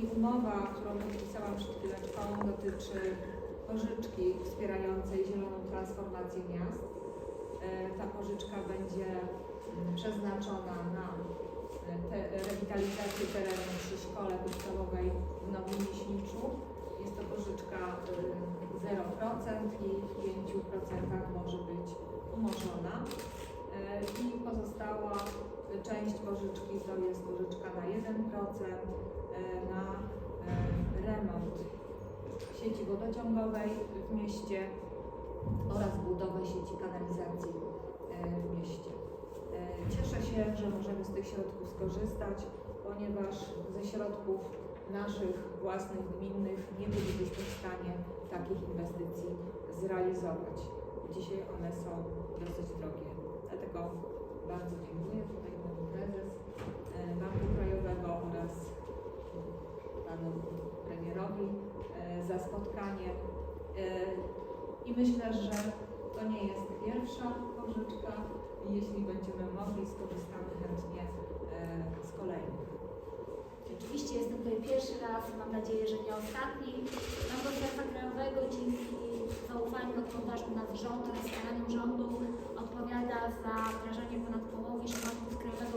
I umowa, którą podpisałam przed chwileczką, dotyczy pożyczki wspierającej zieloną transformację miast. E, Ta pożyczka będzie przeznaczona na e, te, rewitalizację terenu przy szkole podstawowej w Nowym Miśniczu. Jest to pożyczka y, 0% i w 5% może być umorzona. E, I pozostała część pożyczki to jest pożyczka na 1% e, na e, remont sieci wodociągowej w mieście oraz budowę sieci kanalizacji e, w mieście. E, Cieszę się, że możemy z tych środków skorzystać, ponieważ ze środków naszych własnych, gminnych nie bylibyśmy w stanie takich inwestycji zrealizować. Dzisiaj one są dosyć drogie. Dlatego bardzo dziękuję tutaj Pani Prezes e, Banku Krajowego Panu Premierowi e, za spotkanie. E, I myślę, że to nie jest pierwsza pożyczka. Jeśli będziemy mogli, skorzystamy chętnie e, z kolejnych. Rzeczywiście jestem tutaj pierwszy raz, mam nadzieję, że nie ostatni. Bank Gospodarstwa Krajowego dzięki zaufaniu gospodarzom nad rządem, staraniom rządu odpowiada za wdrażanie ponad połowy środków Krajowego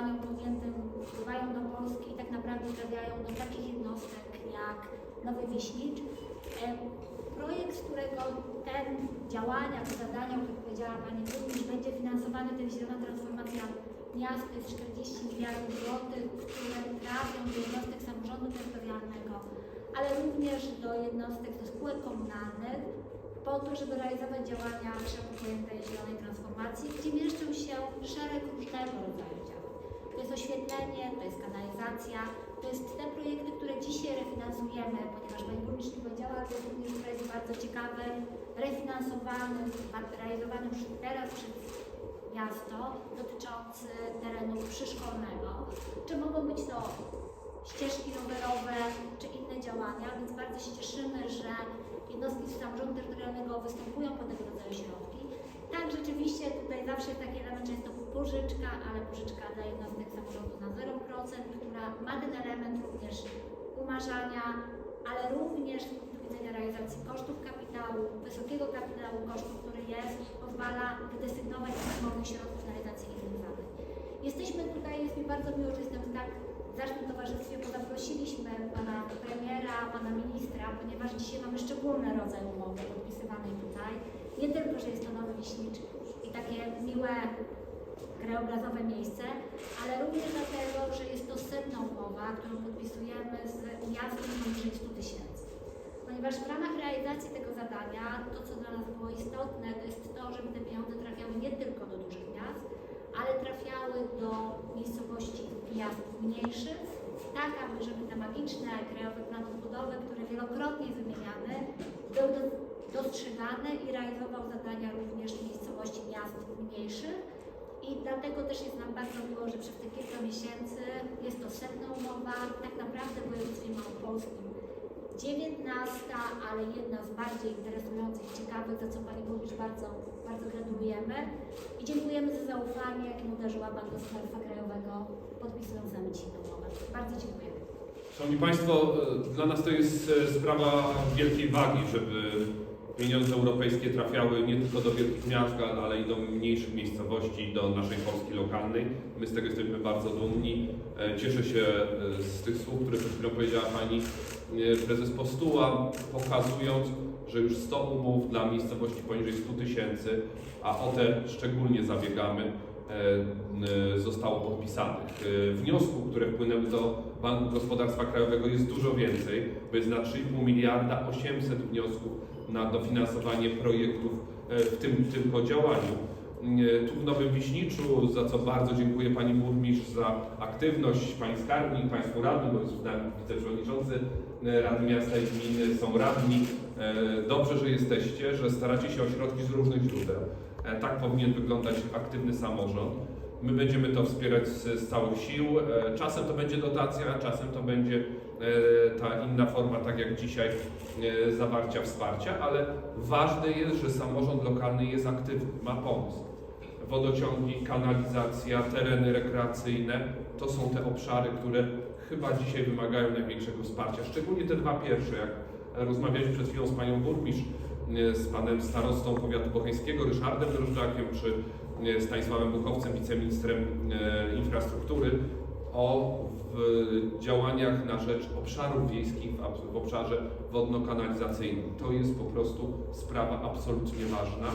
działaniom podjętym wpływają do Polski i tak naprawdę trafiają do takich jednostek jak Nowy Wiśnicz. Projekt, z którego te działania, te zadania, o których powiedziała Pani Burmistrz, będzie finansowany, jest zielona transformacja miast, to jest 40 miliardów złotych, które trafią do jednostek samorządu terytorialnego, ale również do jednostek, do spółek komunalnych, po to, żeby realizować działania szeroko pojętej zielonej transformacji, gdzie mieszczą się szereg różnego rodzaju. To jest oświetlenie, to jest kanalizacja, to jest te projekty, które dzisiaj refinansujemy, ponieważ Pani Burmistrz powiedziała, to jest również projekt bardzo ciekawy, refinansowany, realizowany już teraz przez miasto, dotyczący terenu przyszkolnego. Czy mogą być to ścieżki rowerowe, czy inne działania, więc bardzo się cieszymy, że jednostki samorządu terytorialnego występują po tego rodzaju środki. Tak, rzeczywiście tutaj zawsze taki element, że jest to pożyczka, ale pożyczka dla jednostek samorządu na 0%, która ma ten element również umarzania, ale również z punktu widzenia realizacji kosztów kapitału, wysokiego kapitału kosztów, który jest, pozwala wydesygnować z firmowych środków na realizację innych zadań. Jesteśmy tutaj, jest mi bardzo miło, że jestem w tak zacnym towarzystwie, bo zaprosiliśmy pana premiera, pana ministra, ponieważ dzisiaj mamy szczególny rodzaj umowy podpisywanej tutaj. Nie tylko, że jest to Nowy Wiśnicz i takie miłe krajobrazowe miejsce, ale również dlatego, że jest to setna umowa, którą podpisujemy z miastem poniżej 100 tysięcy. Ponieważ w ramach realizacji tego zadania, to co dla nas było istotne, to jest to, żeby te pieniądze trafiały nie tylko do dużych miast, ale trafiały do miejscowości miast mniejszych, tak aby żeby te magiczne krajowe plany odbudowy, które wielokrotnie wymieniane, był do, dostrzegany i realizował zadania również w miejscowości miast mniejszych. I dlatego też jest nam bardzo miło, że przez te kilka miesięcy jest to setna umowa, tak naprawdę województwie małopolskim 19, ale jedna z bardziej interesujących, ciekawych, za co Pani Burmistrz bardzo, bardzo gratulujemy i dziękujemy za zaufanie, jakim uderzyła Bank Gospodarstwa Krajowego, podpisując z nami dzisiaj umowę. Bardzo dziękujemy. Szanowni Państwo, e, dla nas to jest e, sprawa wielkiej wagi, żeby pieniądze europejskie trafiały nie tylko do wielkich miast, ale i do mniejszych miejscowości, do naszej Polski lokalnej. My z tego jesteśmy bardzo dumni. E, Cieszę się e, z tych słów, które przed chwilą powiedziała Pani e, Prezes Postuła, pokazując, że już 100 umów dla miejscowości poniżej 100 tysięcy, a o te szczególnie zabiegamy, zostało podpisanych. Wniosków, które wpłynęły do Banku Gospodarstwa Krajowego jest dużo więcej, bo jest na 3,5 miliarda 800 wniosków na dofinansowanie projektów e, w tym tylko działaniu. E, Tu w Nowym Wiśniczu, za co bardzo dziękuję Pani Burmistrz za aktywność, Pani Skarbnik, Państwu radnym, bo jest z nami wiceprzewodniczący e, Rady Miasta i Gminy, są radni. Dobrze, że jesteście, że staracie się o środki z różnych źródeł. Tak powinien wyglądać aktywny samorząd. My będziemy to wspierać z, z całych sił. E, Czasem to będzie dotacja, czasem to będzie e, ta inna forma, tak jak dzisiaj, e, zawarcia wsparcia, ale ważne jest, że samorząd lokalny jest aktywny, ma pomysł. wodociągi, kanalizacja, tereny rekreacyjne. To są te obszary, które chyba dzisiaj wymagają największego wsparcia. Szczególnie te dwa pierwsze, jak rozmawialiśmy przed chwilą z panią burmistrz, z panem starostą powiatu bocheńskiego, Ryszardem Drożdżakiem, czy e, Stanisławem Buchowcem, wiceministrem e, infrastruktury, o działaniach na rzecz obszarów wiejskich w, obszarze wodno-kanalizacyjnym. To jest po prostu sprawa absolutnie ważna.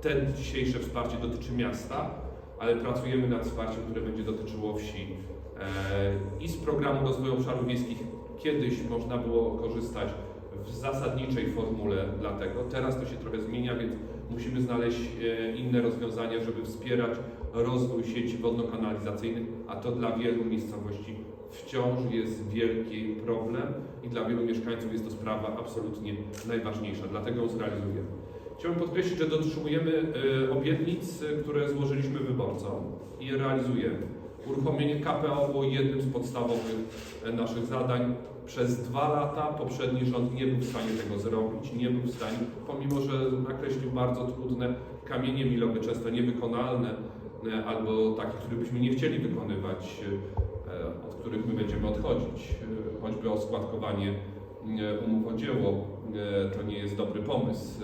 Ten dzisiejsze wsparcie dotyczy miasta, ale pracujemy nad wsparciem, które będzie dotyczyło wsi. E, I z programu rozwoju obszarów wiejskich kiedyś można było korzystać w zasadniczej formule dlatego. Teraz to się trochę zmienia, więc musimy znaleźć e, inne rozwiązania, żeby wspierać rozwój sieci wodno-kanalizacyjnych, a to dla wielu miejscowości wciąż jest wielki problem i dla wielu mieszkańców jest to sprawa absolutnie najważniejsza, dlatego ją zrealizujemy. Chciałbym podkreślić, że dotrzymujemy e, obietnic, e, które złożyliśmy wyborcom i je realizujemy. Uruchomienie KPO było jednym z podstawowych e, naszych zadań. Przez dwa lata poprzedni rząd nie był w stanie tego zrobić, nie był w stanie, pomimo że nakreślił bardzo trudne kamienie milowe, często niewykonalne, e, albo takie, które byśmy nie chcieli wykonywać, e, od których my będziemy odchodzić, choćby oskładkowanie e, umów o dzieło. To nie jest dobry pomysł,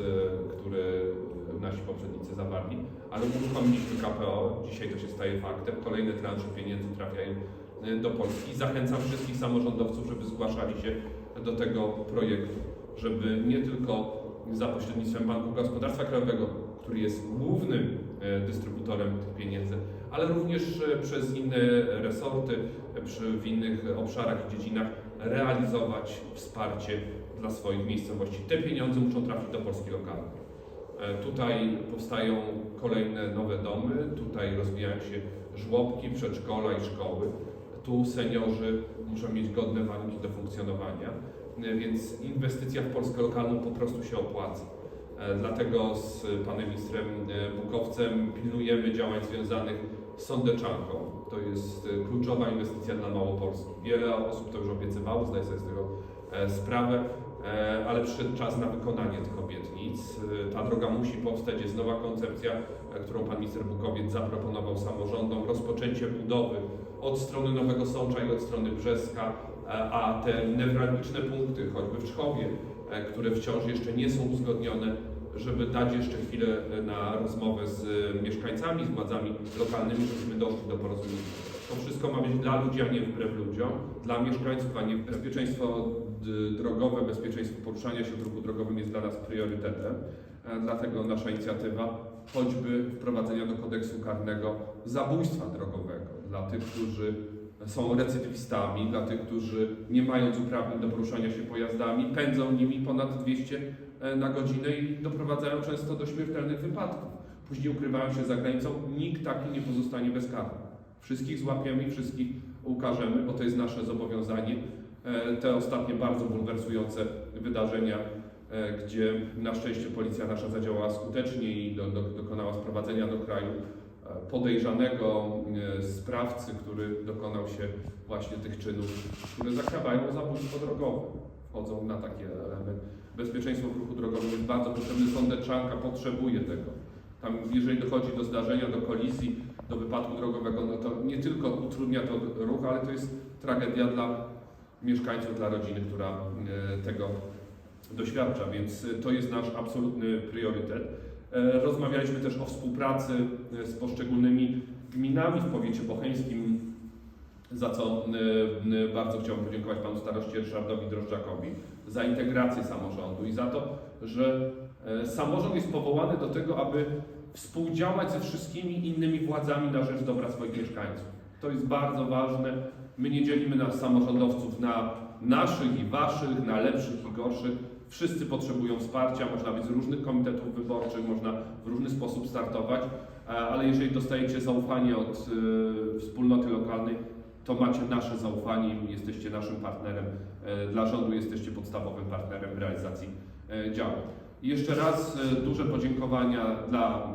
który nasi poprzednicy zawarli, ale uruchomiliśmy KPO, dzisiaj to się staje faktem, kolejne transze pieniędzy trafiają e, do Polski. Zachęcam wszystkich samorządowców, żeby zgłaszali się do tego projektu, żeby nie tylko za pośrednictwem Banku Gospodarstwa Krajowego, który jest głównym e, dystrybutorem tych pieniędzy, ale również e, przez inne resorty, przy, w innych obszarach i dziedzinach realizować wsparcie dla swoich miejscowości. Te pieniądze muszą trafić do Polski lokalnej. E, Tutaj powstają kolejne nowe domy, tutaj rozwijają się żłobki, przedszkola i szkoły. Tu seniorzy muszą mieć godne warunki do funkcjonowania, e, więc inwestycja w Polskę lokalną po prostu się opłaca. E, Dlatego z panem ministrem Bukowcem pilnujemy działań związanych z sądeczanką. To jest kluczowa inwestycja dla Małopolski. Wiele osób to już obiecywało, zdaję sobie z tego sprawę, ale przyszedł czas na wykonanie tych obietnic. E, Ta droga musi powstać, jest nowa koncepcja, e, którą pan minister Bukowiec zaproponował samorządom, rozpoczęcie budowy od strony Nowego Sącza i od strony Brzeska, e, a te newralgiczne punkty, choćby w Czchowie, e, które wciąż jeszcze nie są uzgodnione, żeby dać jeszcze chwilę e, na rozmowę z e, mieszkańcami, z władzami lokalnymi, żebyśmy doszli do porozumienia. To wszystko ma być dla ludzi, a nie wbrew ludziom, dla mieszkańców, a nie bezpieczeństwo drogowe, bezpieczeństwo poruszania się w ruchu drogowym jest dla nas priorytetem. E, Dlatego nasza inicjatywa, choćby wprowadzenia do kodeksu karnego zabójstwa drogowego dla tych, którzy są recydywistami, dla tych, którzy nie mając uprawnień do poruszania się pojazdami, pędzą nimi ponad 200 na godzinę i doprowadzają często do śmiertelnych wypadków. Później ukrywają się za granicą, nikt taki nie pozostanie bezkarny. Wszystkich złapiemy i wszystkich ukażemy, bo to jest nasze zobowiązanie. E, Te ostatnie bardzo bulwersujące wydarzenia, e, gdzie na szczęście policja nasza zadziałała skutecznie i do, do, dokonała sprowadzenia do kraju e, podejrzanego sprawcy, który dokonał się właśnie tych czynów, które zakrawają zabójstwo drogowe. Wchodzą na takie element. Bezpieczeństwo w ruchu drogowym jest bardzo potrzebne. Sądeczanka potrzebuje tego. Tam, jeżeli dochodzi do zdarzenia, do kolizji, do wypadku drogowego, no to nie tylko utrudnia to ruch, ale to jest tragedia dla mieszkańców, dla rodziny, która e, tego doświadcza, więc e, to jest nasz absolutny priorytet. E, Rozmawialiśmy też o współpracy z poszczególnymi gminami w powiecie bocheńskim, za co bardzo chciałbym podziękować panu staroście Ryszardowi Drożdżakowi za integrację samorządu i za to, że samorząd jest powołany do tego, aby współdziałać ze wszystkimi innymi władzami na rzecz dobra swoich mieszkańców. To jest bardzo ważne. My nie dzielimy nas samorządowców na naszych i waszych, na lepszych i gorszych. Wszyscy potrzebują wsparcia, można być z różnych komitetów wyborczych, można w różny sposób startować, e, ale jeżeli dostajecie zaufanie od e, wspólnoty lokalnej, to macie nasze zaufanie i jesteście naszym partnerem. E, Dla rządu jesteście podstawowym partnerem w realizacji działań. Jeszcze raz duże podziękowania dla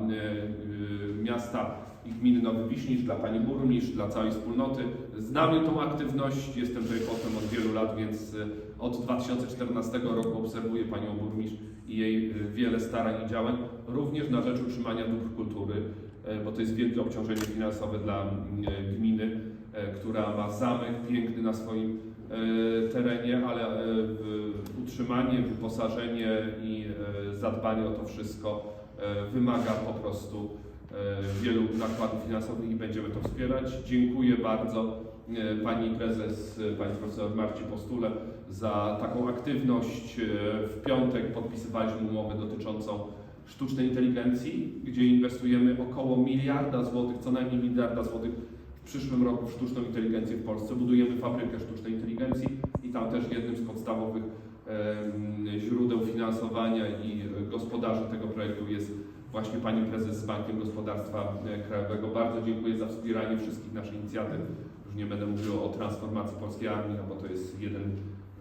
miasta i gminy Nowy Wiśnicz, dla Pani Burmistrz, dla całej wspólnoty. Znam tą aktywność, jestem tutaj posłem od wielu lat, więc e, od 2014 roku obserwuję Panią Burmistrz i jej e, wiele starań i działań, również na rzecz utrzymania dóbr kultury. e, bo to jest wielkie obciążenie finansowe dla gminy, która ma zamek piękny na swoim terenie, ale utrzymanie, wyposażenie i zadbanie o to wszystko wymaga po prostu wielu nakładów finansowych i będziemy to wspierać. Dziękuję bardzo e, Pani Prezes, e, Pani Profesor Marci Postule za taką aktywność. E, W piątek podpisywaliśmy umowę dotyczącą sztucznej inteligencji, gdzie inwestujemy około miliarda złotych, co najmniej miliarda złotych w przyszłym roku w sztuczną inteligencję w Polsce. Budujemy fabrykę sztucznej inteligencji i tam też jednym z podstawowych źródeł finansowania i e, gospodarzy tego projektu jest właśnie Pani Prezes z Bankiem Gospodarstwa e, Krajowego. Bardzo dziękuję za wspieranie wszystkich naszych inicjatyw. Już nie będę mówił o transformacji polskiej armii, no bo to jest jeden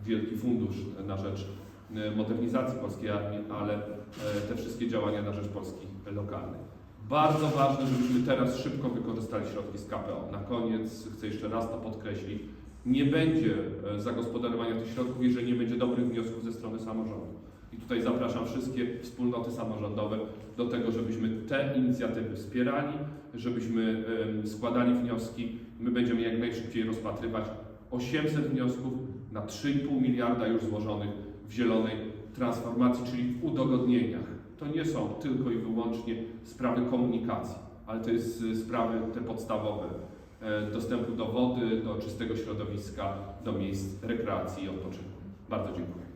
wielki fundusz na rzecz e, modernizacji polskiej armii, ale e, te wszystkie działania na rzecz Polski lokalnej. Bardzo ważne, żebyśmy teraz szybko wykorzystali środki z KPO. Na koniec chcę jeszcze raz to podkreślić. Nie będzie zagospodarowania tych środków, jeżeli nie będzie dobrych wniosków ze strony samorządu. I tutaj zapraszam wszystkie wspólnoty samorządowe do tego, żebyśmy te inicjatywy wspierali, żebyśmy składali wnioski. My będziemy jak najszybciej rozpatrywać 800 wniosków na 3,5 miliarda już złożonych w zielonej transformacji, czyli w udogodnieniach. To nie są tylko i wyłącznie sprawy komunikacji, ale to jest y, sprawy te podstawowe e, dostępu do wody, do czystego środowiska, do miejsc rekreacji i odpoczynku. Bardzo dziękuję.